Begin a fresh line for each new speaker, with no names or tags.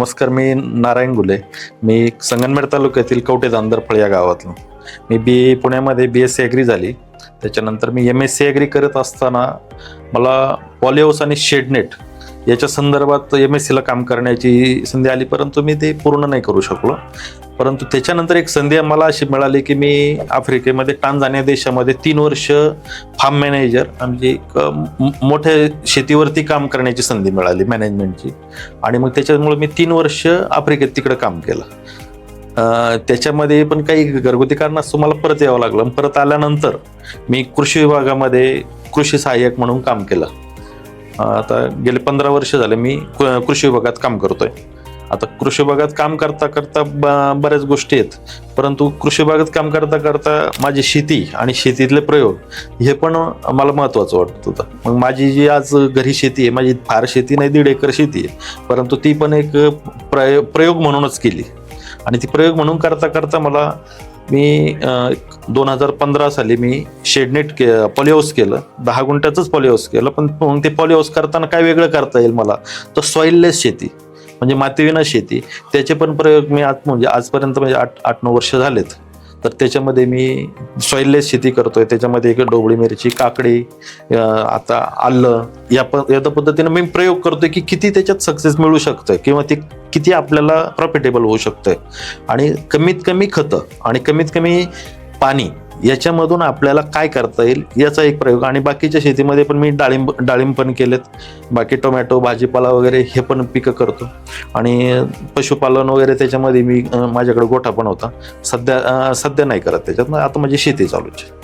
नमस्कार मी नारायण गुले. मी संगनमेड तालुक्यातील कवटे जांदरफळ या गावातून मी बी ए पुण्यामध्ये बी एस सी ॲग्री झाली. त्याच्यानंतर मी एम एस सी ॲग्री करत असताना मला पॉलिहाऊस आणि शेडनेट याच्या संदर्भात एम एस सीला काम करण्याची संधी आली परंतु मी ते पूर्ण नाही करू शकलो. परंतु त्याच्यानंतर एक संधी मला अशी मिळाली की मी आफ्रिकेमध्ये टांझानिया देशामध्ये तीन वर्ष फार्म मॅनेजर म्हणजे एक मोठ्या शेतीवरती काम करण्याची संधी मिळाली मॅनेजमेंटची आणि मग त्याच्यामुळे मी तीन वर्ष आफ्रिकेत तिकडं काम केलं. त्याच्यामध्ये पण काही घरगुती कारणास्तव मला परत यावं लागलं. परत आल्यानंतर मी कृषी विभागामध्ये कृषी सहाय्यक म्हणून काम केलं. आता गेले पंधरा वर्ष झाले मी क- कृषी विभागात काम करतोय. आता कृषी विभागात काम करता करता ब- बऱ्याच गोष्टी आहेत. परंतु कृषी विभागात काम करता करता माझी शेती आणि शेतीतले प्रयोग हे पण मला महत्त्वाचं वाटत होतं. मग माझी जी आज घरी शेती आहे माझी फार शेती नाही दीड एकर शेती आहे. परंतु ती पण एक प्रयोग प्रयोग म्हणूनच केली. आणि ती प्रयोग म्हणून करता करता मला मी दोन हजार पंधरा साली मी शेडनेट के पॉलिहाऊस केलं. दहा गुंठ्याचंच पॉलिहाऊस केलं पण मग ते पॉलिहाऊस करताना काय वेगळं करता येईल मला? तर सॉईललेस शेती म्हणजे मातीविना शेती. त्याचे पण प्रयोग मी आज म्हणजे आजपर्यंत म्हणजे आठ आठ नऊ वर्ष झालेत. तर त्याच्यामध्ये मी सॉईललेस शेती करतोय. त्याच्यामध्ये एक डोबळी मिरची काकडी आता आलं या प या पद्धतीनं मी प्रयोग करतोय की किती त्याच्यात सक्सेस मिळू शकतंय किंवा ती किती आपल्याला प्रॉफिटेबल होऊ शकतंय. आणि कमीत कमी खतं आणि कमीत कमी पाणी याच्यामधून आपल्याला काय करता येईल याचा एक प्रयोग. आणि बाकीच्या शेतीमध्ये पण मी डाळिंब डाळिंब पण केलेत. बाकी टोमॅटो भाजीपाला वगैरे हे पण पिकं करतो. आणि पशुपालन वगैरे त्याच्यामध्ये मी माझ्याकडे गोठा पण होता. सध्या सध्या नाही करत त्याच्यात. आता माझी शेती चालूच आहे.